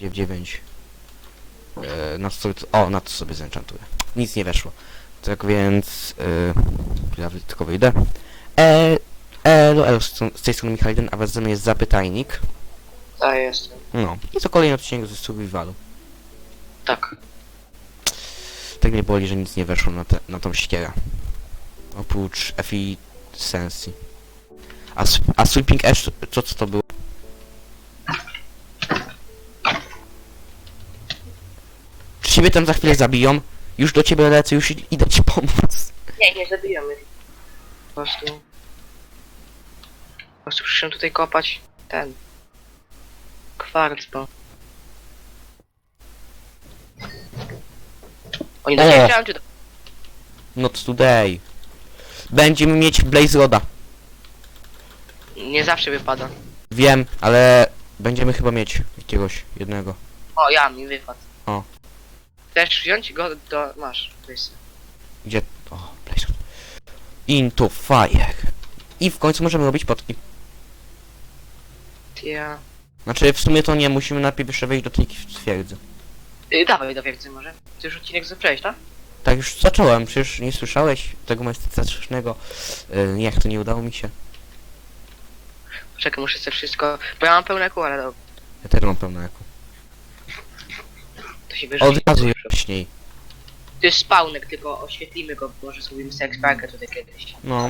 w 9. E, na to sobie, o, na to sobie zenchantuję. Nic nie weszło. Tak więc, e, ja tylko wyjdę. E, elo, elo, z, tej strony Michał 1, a was ze mną jest zapytajnik. Tak, jestem. No, i to kolejny odcinek ze Survivalu. Tak. Tak mnie boli, że nic nie weszło na, te, na tą ścierę. Oprócz efficiency. A, a Sweeping Ash, to co to było? Ciebie tam za chwilę zabiją? Już do ciebie lecę, już idę ci pomóc. Nie, nie zabijamy. Po prostu... Po prostu przyszedłem tutaj kopać ten... Kwarc, bo... Oni O! dojeżdżają czy do... Not today. Będziemy mieć Blaze Roda. Nie zawsze wypada. Wiem, ale będziemy chyba mieć jakiegoś jednego. O, ja mi wypadł. O. Chcesz wziąć go do... Masz. Weź. Gdzie? O, Rod. Into fire. I w końcu możemy robić potki. Ja... Znaczy w sumie to nie, musimy najpierw jeszcze wejść do tej twierdzy. Y, dawaj do wiedzy może. Ty już odcinek zacząłeś, tak? Tak już zacząłem, przecież nie słyszałeś tego majestatycznego. Yy, niech to nie udało mi się. Czekaj, muszę sobie wszystko... Bo ja mam pełne kół, ale dobra. Ja też mam pełne eku. Się wyrzuci. Od razu jaśniej. To jest spawnek, tylko oświetlimy go, może zrobimy sex parkę tutaj kiedyś. No,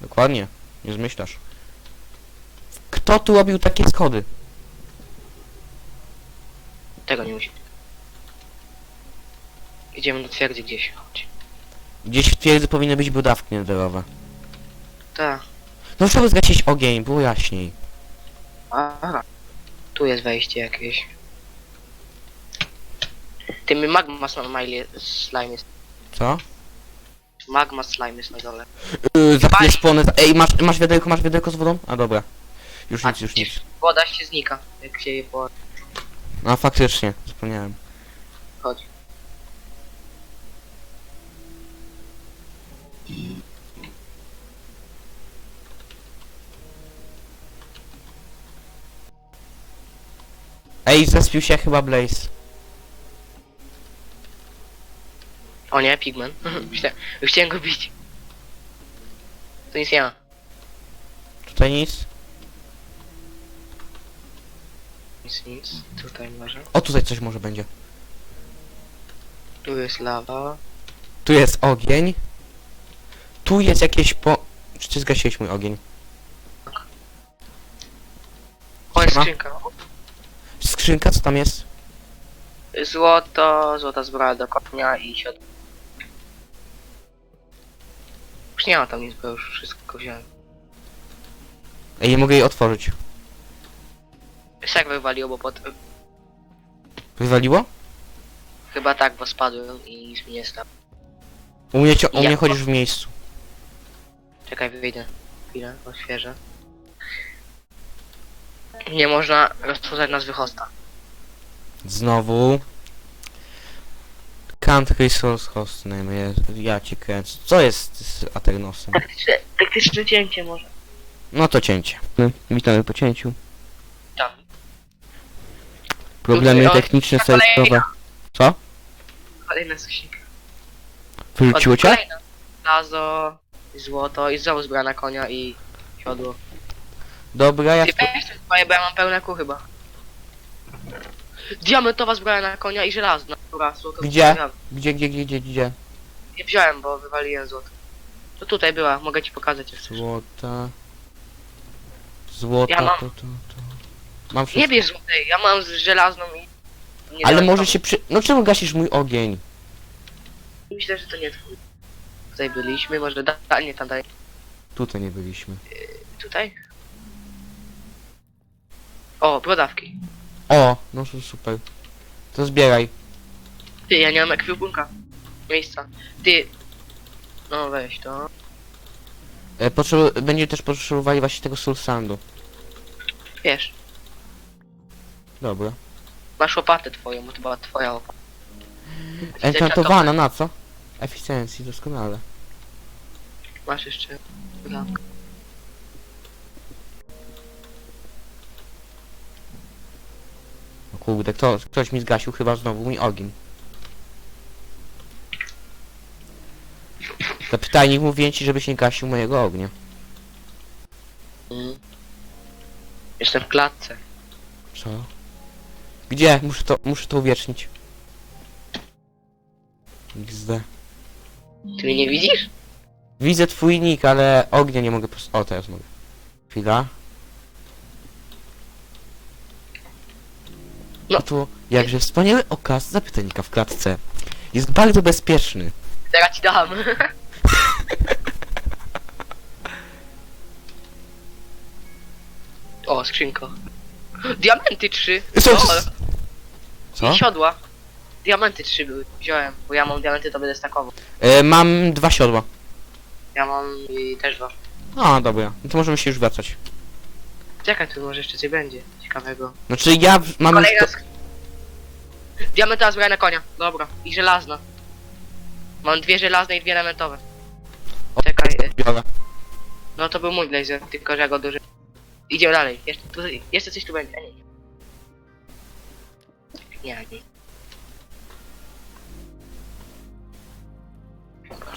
dokładnie. Nie zmyślasz. Kto tu robił takie schody? Tego nie musi. Idziemy do twierdzy gdzieś. Chodź. Gdzieś w twierdzy powinny być budawki nederowe. Tak. No trzeba zgasić ogień, było jaśniej. Aha. Tu jest wejście jakieś. Tym magma slime slime jest. Co? Magma slime jest na dole. Yy, za chwilę Pali. spłonę. Ej, masz, masz wiaderko, masz wiaderko z wodą? A dobra. Już nic, już nic. Woda się znika, jak się je po... A faktycznie, zapomniałem. Chodź. Ej, zespił się chyba Blaze. O nie, pigmen. Myślę, już chciałem go bić. To nic nie ma. Tutaj nic. Nic, nic. Tutaj może. O, tutaj coś może będzie. Tu jest lawa. Tu jest ogień. Tu jest jakieś po... Czy ty zgasiłeś mój ogień? O, jest skrzynka. Skrzynka, co tam jest? Złoto, złota zbroja do konia i siod. Już nie ma tam nic, bo już wszystko wziąłem. Ej, nie mogę jej otworzyć. Jak wywaliło, bo pod... Wywaliło? Chyba tak, bo spadłem i nic mi nie stało. U mnie, cio- u Ja- mnie chodzisz w miejscu. Czekaj, wyjdę. Chwilę, odświeżę. Nie można rozpoznać nazwy hosta. Znowu. Country Source Host name jest. Ja cię kręcę. Co jest z Aternosem? Taktyczne, taktyczne cięcie może. No to cięcie. Witamy po cięciu. Tam. Problemy Tutaj, o, techniczne sobie kolejna. sprawa. Co? Kolejna suśnika. Wyrzuciło cię? Kolejna. Lazo, złoto i znowu zbroja na konia i siodło. Dobra, ja... Ty weź te zbroje, bo ja mam pełne kół chyba. Diamentowa zbroja na konia i żelazna. Dobra, złoto Gdzie? zbroja. Gdzie, gdzie, gdzie, gdzie, gdzie? Nie wziąłem, bo wywaliłem złoto. To tutaj była, mogę ci pokazać jak chcesz. Złota... Złota, Ja mam- to, to, to... Mam Nie bierz złotej, ja mam z żelazną i... nie Ale dałem może tam. się przy... No czemu gasisz mój ogień? Myślę, że to nie twój. Tutaj byliśmy, może da... da nie tam dalej. Tutaj nie byliśmy. Tutaj? O, brodawki. O, no super. To zbieraj. Ty, ja nie mam ekwipunka. Miejsca. Ty... No weź to. E, potrzeb... Będzie też potrzebowali właśnie tego soul sandu. Wiesz, Dobra. masz łopatę twoją, bo to była twoja łopata. Enchantowana, na co? Efficiency, doskonale. Masz jeszcze... brodawkę. Kurde, kto, ktoś mi zgasił chyba znowu mój ogień. Zapytajnik mówię ci, żebyś nie gasił mojego ognia. Mm. Jestem w klatce. Co? Gdzie? Muszę to, muszę to uwiecznić. XD. Ty mnie nie widzisz? Widzę twój nick, ale ognia nie mogę pos... O, teraz mogę. Chwila. No. Tu, jakże wspaniały okaz zapytajnika w klatce. Jest bardzo bezpieczny. Teraz ci dam. o, skrzynka. Diamenty trzy. Co? O, Co? I siodła. Diamenty trzy były. Wziąłem, bo ja mam diamenty, to będę stakował. E, mam dwa siodła. Ja mam y, też dwa. A, dobra. No to możemy się już wracać. Czekaj, tu może jeszcze coś będzie ciekawego. Znaczy ja w- mam już Kolejna to... sk... Diamentowa zbroja na konia. Dobra. I żelazna. Mam dwie żelazne i dwie elementowe. Czekaj, y, Biorę. no to był mój blazer, tylko że ja go duży. Idziemy dalej. Jeszcze, tu, jeszcze coś tu będzie. A nie. Nie, nie.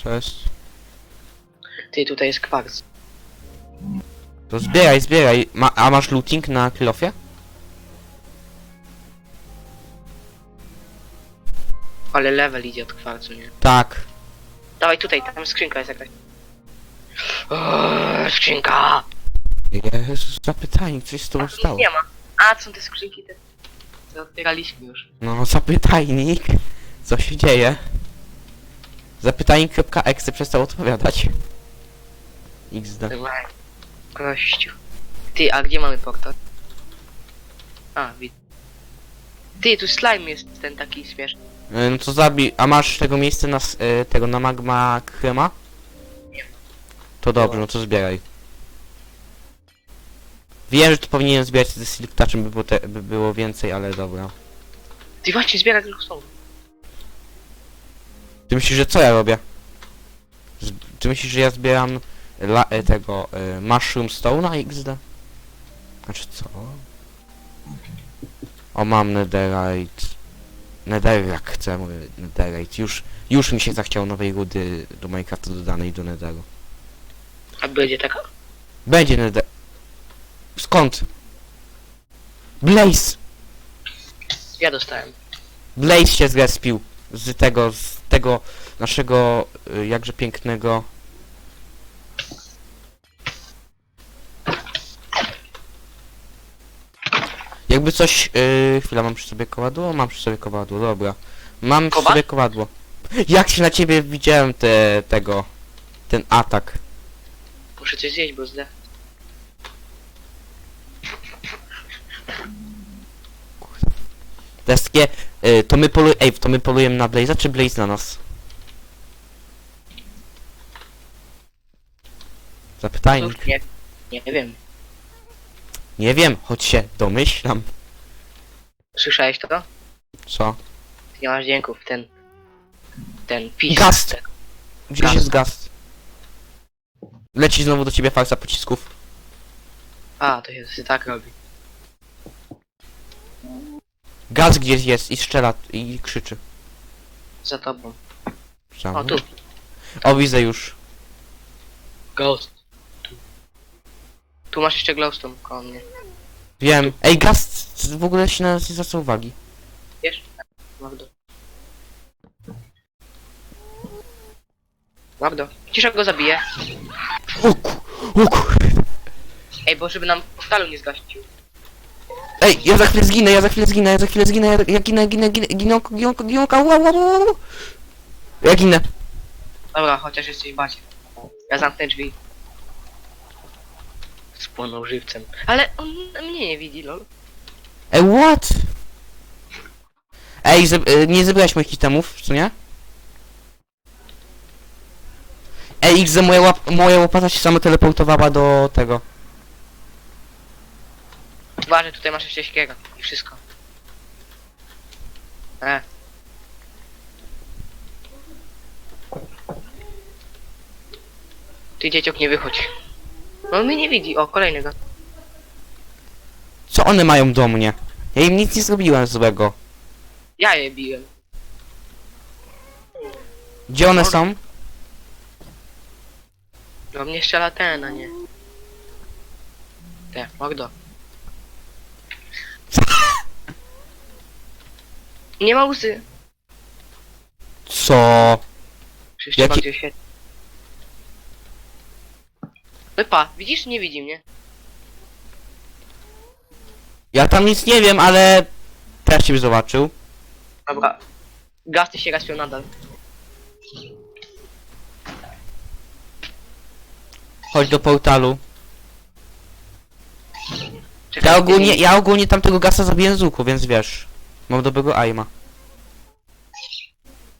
Cześć. Ty, tutaj jest kwarc. To zbieraj, zbieraj. Ma, a masz looting na kilofie? Ale level idzie od kwarcu, nie? Tak. Dawaj tutaj, tam skrzynka jest jakaś. Eee, skrzynka! Jezus, zapytajnik, coś z tobą Nic stało. nie ma. A, są te skrzynki te. Co otwieraliśmy już. No, zapytajnik. Co się dzieje? Zapytajnik.exe przestał odpowiadać. XD. Kościół. Ty, a gdzie mamy portal? A, widzę. Ty, tu slime jest ten taki śmieszny. E, No to zabij, a masz tego miejsca na, s- e, tego na magma krema? Nie. To dobrze, no to zbieraj. Wiem, że to powinienem zbierać ze silk touchem, by było, te, by było więcej, ale dobra. Ty właśnie zbiera tylko są. Ty myślisz, że co ja robię? Z, ty myślisz, że ja zbieram la, e, tego e, Mushroom Stone'a XD? Znaczy co? O, mam Netherite. Nether jak chcę, mówię Netherite. Już, już mi się zachciało nowej rudy do Minecrafta dodanej do Netheru. A będzie taka? Będzie Nether... Skąd? Blaze! Ja dostałem. Blaze się zrespił z tego, z tego naszego y, jakże pięknego Jakby coś, yy, chwila, mam przy sobie kowadło? Mam przy sobie kowadło, dobra. Mam przy Kowal? sobie kowadło. Jak się na ciebie widziałem te, tego, ten atak. Muszę coś zjeść, bo zdech. To jest takie, yy, to my polu, ej, to my polujemy na Blaze'a, czy Blaze na nas? Zapytajnik. Nie, nie wiem. Nie wiem, choć się domyślam. Słyszałeś to? Co? Ty nie masz dźwięków, ten... Ten pis. Gast! Ten. Gdzieś Gast. jest gast. Leci znowu do ciebie falsa pocisków. A, to się to się tak robi. Gaz gdzieś jest i strzela i krzyczy. Za tobą. Za O, tu. O, widzę już. Ghost. Tu. Masz jeszcze glowstone koło mnie. Wiem. Ej, gast w ogóle się na nas nie zwraca uwagi. Wiesz? Magdo. Magdo. Cisza go zabije. O, ku, o. Ej, bo żeby nam portalu nie zgasił. Ej, ja za chwilę zginę, ja za chwilę zginę, ja za chwilę zginę, ja, ja ginę, ginę, ginę, ginąko, ginąko, wow, wow, wow, wow. Ja ginę. Dobra, chociaż jesteś bacie. Ja zamknę drzwi. Spłonął żywcem. Ale on mnie nie widzi, lol. Ej, what? Ej, zeb- y, nie zebrałeś moich itemów, co nie? Ej, X, moja, łap moja łopata się sama teleportowała do tego. Uważaj, tutaj masz jeszcze śkiega i wszystko. E. Ty dzieciok nie wychodź. No mnie nie widzi. O, kolejnego. Co one mają do mnie? Ja im nic nie zrobiłem złego. Ja je biłem. Gdzie one są? Do mnie strzela ten, a nie. Te, Magdo. Nie ma łzy. Co? Przecież Jaki- bardziej świetnie. No i pa, widzisz? Nie widzi mnie. Ja tam nic nie wiem, ale... Teraz ciebie zobaczył. Dobra. Gasty się respią nadal. Chodź do portalu. Czekaj, Ja ogólnie, ja ogólnie tamtego gasa zabiłem z łuku, więc wiesz. Mam dobrego aima.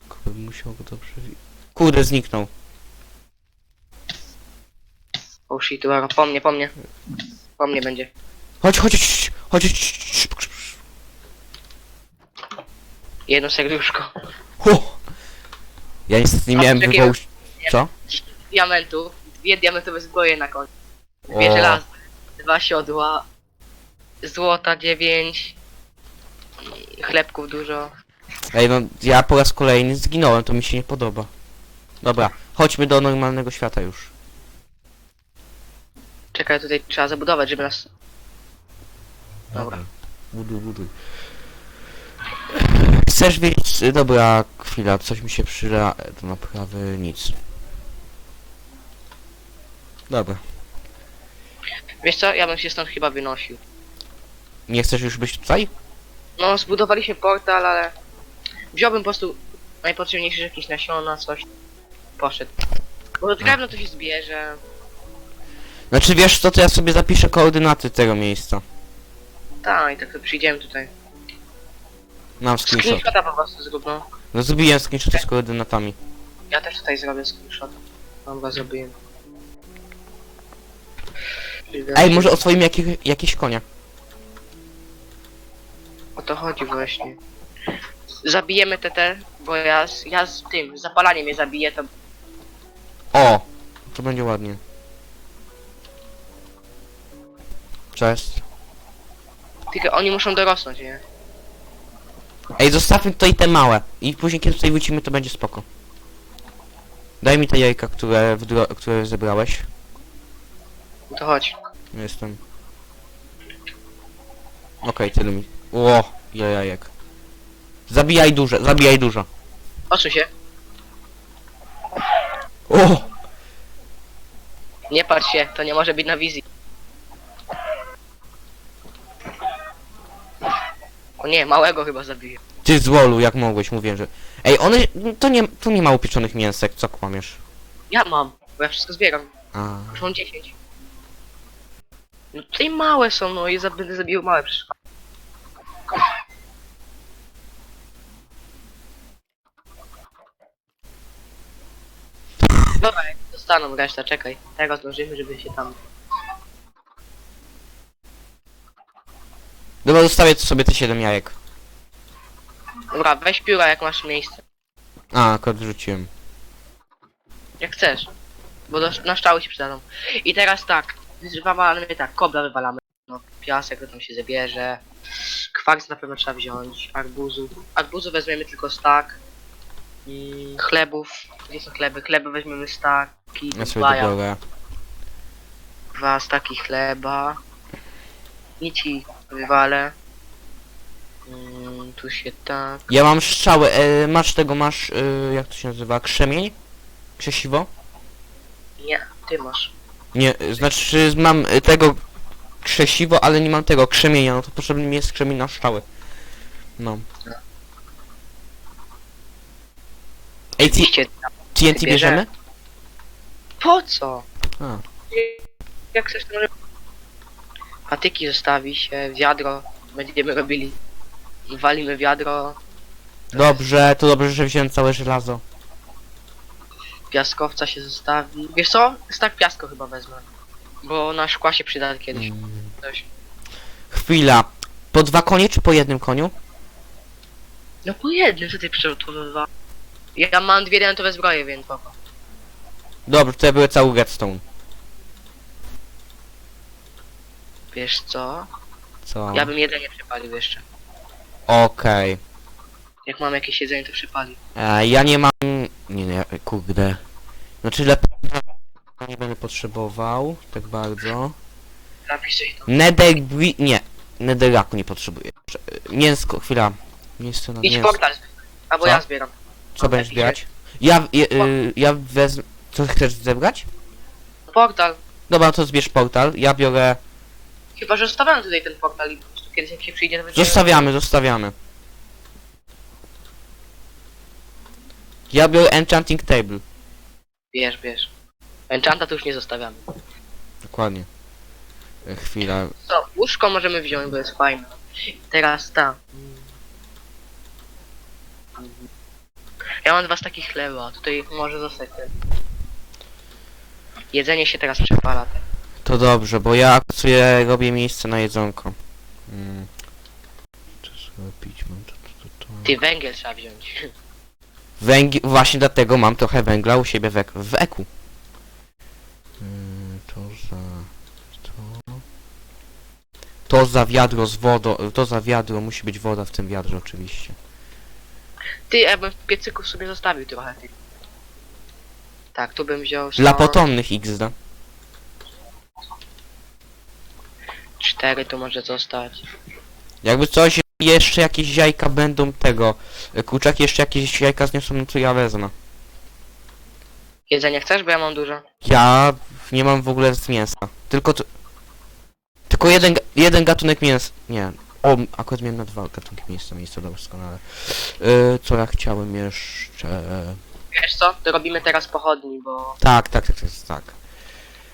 Kurde, musiał go dobrze... wi- Kurde, zniknął. Oh shit, dobra, po mnie, po mnie. Po mnie będzie. Chodź, chodź, chodź, chodź, chodź. Jedno serduszko. Hu. Ja niestety nie miałem czekaj. wywołać... Co? Diamentu. Dwie diamentowe zbroje na końcu. O. Dwie żelazne. Dwa siodła. Złota dziewięć. i Chlebków dużo. Ej, no ja po raz kolejny zginąłem, to mi się nie podoba. Dobra, chodźmy do normalnego świata już. Czekaj, tutaj trzeba zabudować, żeby nas... Dobra. Buduj, buduj. Chcesz wiedzieć... y, Dobra, chwila, coś mi się przyda do naprawy, nic. Dobra. Wiesz co, ja bym się stąd chyba wynosił. Nie chcesz już być tutaj? No, zbudowaliśmy portal, ale... Wziąłbym po prostu najpotrzebniejsze jakieś nasiona, coś. Poszedł. Bo drewno to się zbierze. Znaczy wiesz co, to ja sobie zapiszę koordynaty tego miejsca. Tak, i tak przyjdziemy tutaj. Mam screenshot. Screenshota po prostu zrób, no. No zrobiłem screenshot z koordynatami. Ja też tutaj zrobię screenshota. Mam go zrobiłem. Ej, może oswoimy jakich, jakieś konia. O to chodzi właśnie. Zabijemy te te, bo ja z, ja z tym, z zapalaniem je zabiję, to O! To będzie ładnie. Cześć. tylko oni muszą dorosnąć, nie? Ej, zostawmy tutaj te małe. I później kiedy tutaj wrócimy, to będzie spoko. Daj mi te jajka, które, w dro- które zebrałeś. No to chodź. Jestem. Okej, tyle mi. Ło, ile jajek. Zabijaj duże, zabijaj dużo. Odsuń się. O! Nie patrz się, to nie może być na wizji. O nie, małego chyba zabiję. Ty z Wolu, jak mogłeś, mówię, że... Ej, one... To nie, to nie ma upieczonych mięsek, co kłamiesz? Ja mam, bo ja wszystko zbieram. A. Już mam 10. No tutaj małe są, no i za- będę zabijał małe przecież. Dobra, jak dostaną resztę, czekaj. Tego zdążymy, żeby się tam... Dobra, zostawię sobie te 7 jajek. Dobra, weź pióra jak masz miejsce. A, akurat wrzuciłem. Jak chcesz. Bo do, na szczały się przydadzą. I teraz tak, wywalamy tak, kobla wywalamy. No, piasek to tam się zabierze. Kwarc na pewno trzeba wziąć. Arbuzu. Arbuzu weźmiemy tylko stak. Mm, chlebów. Gdzie są chleby? Chleby weźmiemy staki. Ja sobie dwa, ja- dobiorę. dwa staki chleba. Nici wywalę. Mm, tu się tak. Ja mam strzały, e, masz tego, masz, e, jak to się nazywa, krzemień? Krzesiwo? Nie, ty masz. Nie, e, znaczy mam e, tego krzesiwo, ale nie mam tego krzemienia, no to potrzebny mi jest krzemień na strzały. No. Ej, T- Iście. TNT Bierze. bierzemy? Po co? A. Jak chcesz to może... Patyki zostawi się, wiadro będziemy robili. Walimy wiadro, Dobrze, to dobrze, że wziąłem całe żelazo. piaskowca się zostawi. Wiesz co? Stak piasko chyba wezmę. Bo na szkła się przyda kiedyś. Mm. Coś. Chwila. Po dwa konie czy po jednym koniu? No po jednym, co ty przygotowywała? Ja mam dwie diamentowe zbroje, więc spoko. Dobrze, to ja były cały redstone. Wiesz co? Co? Ja bym jedzenie przepalił jeszcze. Okej. Jak mam jakieś jedzenie, to przepalił. E, Ja nie mam... Nie, nie, kurde. Znaczy lepiej nie będę potrzebował, tak bardzo. Zapisuj to. Bri... nie. Netheraku nie potrzebuję. Prze- Mięsko, chwila. Miejsce na Idź mięsko. portal. Albo Co? ja zbieram. Co będziesz zbierać? Ja, ja, y, ja wezmę... Co chcesz zebrać? Portal. Dobra, to zbierz portal. Ja biorę... Chyba, że zostawiam tutaj ten portal i po prostu kiedyś jak się przyjdzie, to będzie... Zostawiamy, zostawiamy. Ja biorę enchanting table. Bierz, bierz. Enchanta to już nie zostawiamy. Dokładnie. E, Chwila. Co, łóżko możemy wziąć, bo jest fajne. Teraz ta. Ja mam dwa z takich chleba, tutaj może zostać ten. Jedzenie się teraz przepala. To dobrze, bo ja sobie robię miejsce na jedzonko. Mm. Pić mam? To, to, to, to. Ty węgiel trzeba wziąć. Węgiel, właśnie dlatego mam trochę węgla u siebie w, ek w eku. Mm, To za... To... To za wiadro z wodą, to za wiadro, musi być woda w tym wiadrze oczywiście. Ty, ja bym w piecyku sobie zostawił trochę tych. Tak, tu bym wziął Dla potomnych XD. Cztery, tu może zostać. Jakby coś, jeszcze jakieś jajka będą tego. e, Kurczaki jeszcze jakieś jajka zniosą, no to ja wezmę. Jedzenie chcesz, bo ja mam dużo. Ja nie mam w ogóle z mięsa. Tylko to... Tylko jeden, ga- jeden gatunek mięsa. Nie. O, akurat miałem na dwa gatunki mięsa, miejsce doskonale. Yy, co ja chciałem jeszcze... Wiesz co, to robimy teraz pochodni, bo... Tak, tak, tak, tak, tak.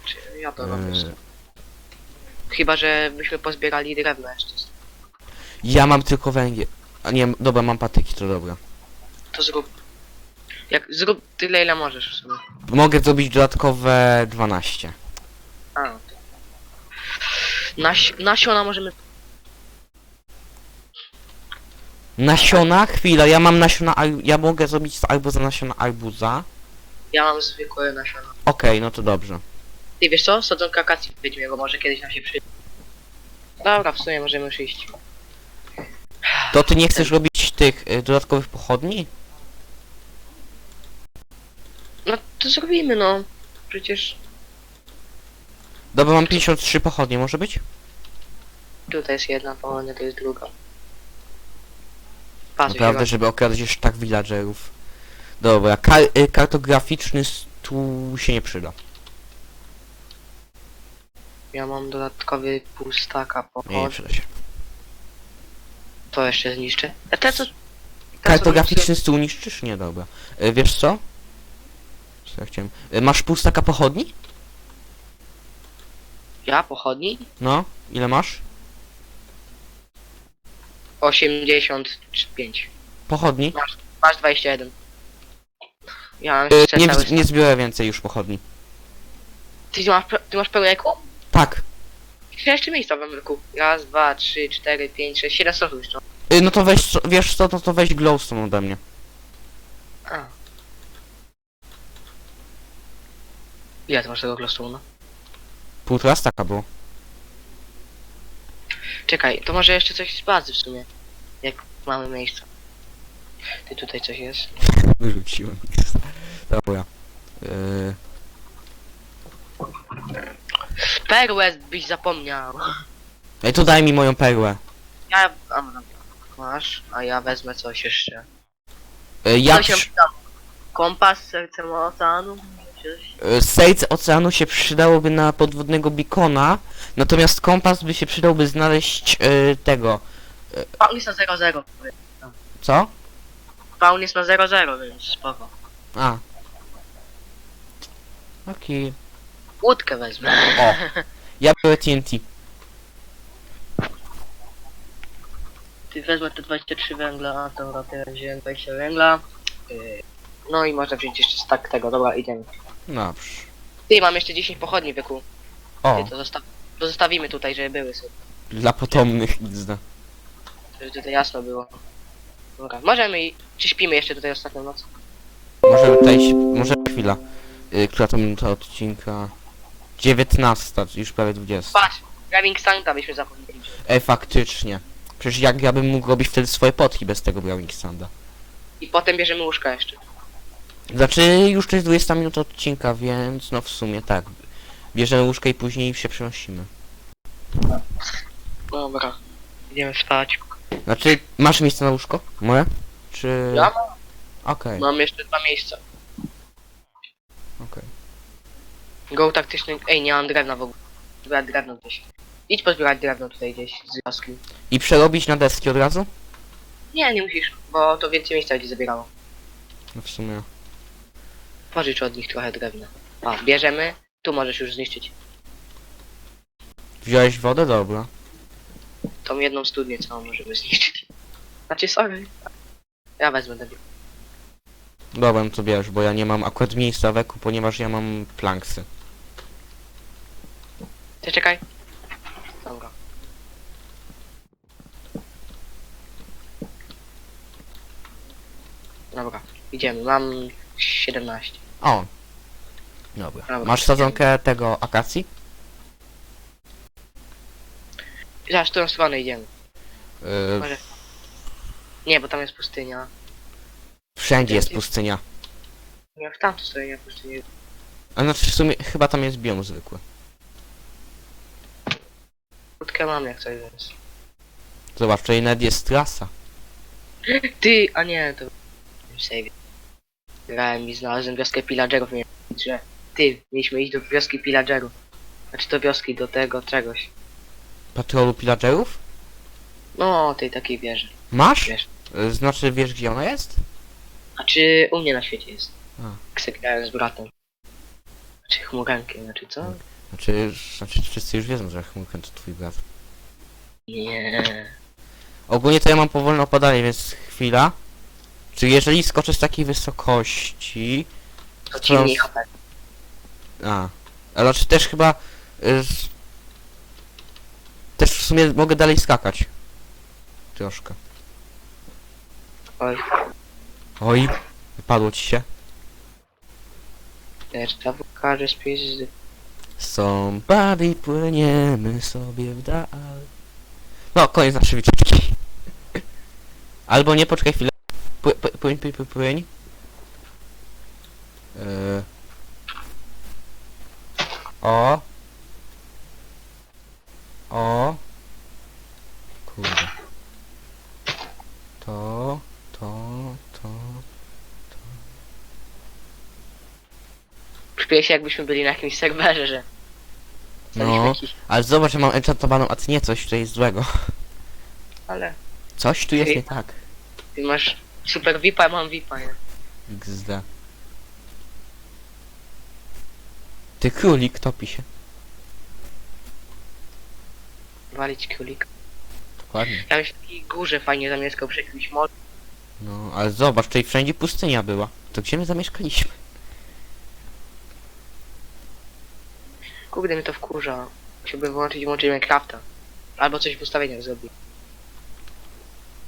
Czy ja to robię. Yy, Chyba, że byśmy pozbierali drewno jeszcze. ja mam tylko węgiel. A nie, dobra, mam patyki, to dobra. To zrób. Jak zrób tyle ile możesz w sumie. Mogę zrobić dodatkowe 12. A. to- Naś nasiona możemy. Nasiona? Chwila, ja mam nasiona, ja mogę zrobić albo za nasiona arbuza. Ja mam zwykłe nasiona. Okej, no to dobrze. Ty wiesz co? Sadzonka akacji w Wiedźmie, bo może kiedyś nam się przyda. Dobra, w sumie możemy już iść. To ty nie chcesz robić tych y, dodatkowych pochodni? No to zrobimy no. Przecież Dobra, mam 53 pochodnie, może być? tutaj jest jedna pochodnia, to jest druga. Patrz, Naprawdę, żeby okradać jeszcze tak villagerów. Dobra, kar y, kartograficzny stół się nie przyda. Ja mam dodatkowy pół staka Nie, nie pochodni. przyda się. To jeszcze zniszczę. A te co... te, co Kartograficzny stół niszczysz? Nie, dobra. Y, wiesz co? Co ja chciałem? Y, masz pół staka pochodni? Ja pochodni? No, ile masz? 85. Pochodni? Masz 21. Ja mam jeszcze nie, cały w- nie zbiorę więcej już pochodni. Ty masz, pe- ty masz pełen eku? Tak. Jeszcze jeszcze miejsca w eku. Raz, dwa, trzy, cztery, pięć, sześć, siedem stosów jeszcze. Y, no to weź, co- wiesz co, no to weź glowstone ode mnie. A. Ile ty masz tego glowstone'a? Półtora staka było. Czekaj, to może jeszcze coś z bazy w sumie. Jak mamy miejsce. Ty tutaj coś jest. Wyrzuciłem. Dobra. Y, Perłę byś zapomniał. Ej, to daj mi moją perłę. Ja... A, dobra. masz, a ja wezmę coś jeszcze. Y, ja Co się przy- przyda? Kompas sercem oceanu? Coś? y, Serce oceanu się przydałoby na podwodnego bikona, natomiast kompas by się przydałby znaleźć y, tego. Paun jest na 0-0. Co? Paun jest na 0-0, więc spoko. A. Okej. Łódkę wezmę. O. Ja biorę TNT. Ty wezmę te 23 węgla, a dobra, teraz wziąłem 20 węgla. Yy, No i można wziąć jeszcze stak tego, dobra, idziemy. Dobrze. Ty, mam jeszcze 10 pochodni w wieku. O, Ty, to, zosta to zostawimy tutaj, żeby były sobie. dla potomnych XD. Żeby tutaj jasno było. Dobra, możemy i... Czy śpimy jeszcze tutaj ostatnią noc? Możemy tutaj, się- może chwila. Y, która to minuta odcinka? 19, już prawie 20. Patrz, Gaming Santa byśmy zapomnieli. Ej, faktycznie. Przecież jak ja bym mógł robić wtedy swoje potki bez tego Brawling Standa. I potem bierzemy łóżka jeszcze. Znaczy, już to jest 20 minut odcinka, więc no w sumie tak. Bierzemy łóżkę i później się przenosimy. Dobra. Idziemy spać. Znaczy, masz miejsce na łóżko? Moje? Czy... Ja Okej, mam jeszcze dwa miejsca. okej. Go taktyczny. Ej, nie mam drewna w ogóle. Zbierać drewno gdzieś. Idź pozbierać drewno tutaj gdzieś z wioski. I przerobić na deski od razu? Nie, nie musisz, bo to więcej miejsca będzie zabierało. No w sumie. Pożycz od nich trochę drewna. A, bierzemy. Tu możesz już zniszczyć. Wziąłeś wodę? Dobra. Tą jedną studnię całą możemy zniszczyć. Znaczy, sorry. Ja wezmę debil. Dobra, no to bierz, bo ja nie mam akurat miejsca w eku, ponieważ ja mam planksy. Ty czekaj. Dobra. Dobra, idziemy. Mam 17. O! Dobra. Dobra. Masz sadzonkę tego akacji? Zaraz w którą stronę idziemy. Yy, Może... Nie, bo tam jest pustynia. wszędzie jest pustynia. Nie, w tamtą stronę nie pustynia. A znaczy w sumie chyba tam jest biom zwykły. Krótkę mam jak coś więc. Zobacz, tutaj nawet jest trasa. Ty, a nie, to... Save. Grałem i znalazłem wioskę pillagerów, nie wiem, że... Ty, mieliśmy iść do wioski pillagerów. Znaczy do wioski, do tego, czegoś. Patrolu pillagerów? No, tej takiej wieży. Masz? Wiesz. Znaczy wiesz gdzie ona jest? A czy u mnie na świecie jest? A. Jak se grałem z bratem. Znaczy chmurankiem, znaczy co? Znaczy, znaczy wszyscy już wiedzą, że Chmurken to twój brat. Nie. Ogólnie to ja mam powolne opadanie, więc chwila. Czy jeżeli skoczę z takiej wysokości... To ci mniej HP. A. Ale znaczy też chyba... y, z- Też w sumie mogę dalej skakać. Troszkę. Oj, Oj, wypadło ci się. też ta pokaże z pizdy. Somebody płyniemy sobie w dal. No, koniec naszej wycieczki. Albo nie, poczekaj chwilę. Pły, pły, płyń, płyń, płyń, płyń. O. O. Kurde. To, to, to. Czuję się jakbyśmy byli na jakimś serwerze, że... No. jakiś... Ale zobacz, że mam enchantowaną, a ty nie coś, tutaj jest złego. Ale... Coś tu jest nie tak. Ty masz super VIPa, ja mam VIPa, nie? XD. Ty królik topi się. Walić kulik. Dokładnie. Ja bym się w takiej górze fajnie zamieszkał przy jakimś morzu. No, ale zobacz, tutaj wszędzie pustynia była. To gdzie my zamieszkaliśmy? Kurde, mnie to wkurza. Musiałbym wyłączyć i włączyć Minecrafta. Albo coś w ustawieniach zrobić.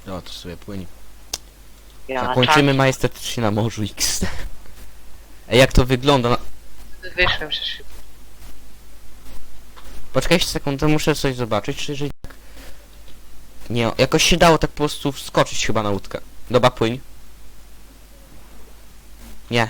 No, to sobie płynie. Ja Zakończymy majestatycznie na morzu XD. Ej, jak to wygląda? Czas- Wyszłem przez szybko. poczekaj sekundę, muszę coś zobaczyć, czy jeżeli tak... Nie, jakoś się dało tak po prostu wskoczyć chyba na łódkę. Dobra, płyń. Nie,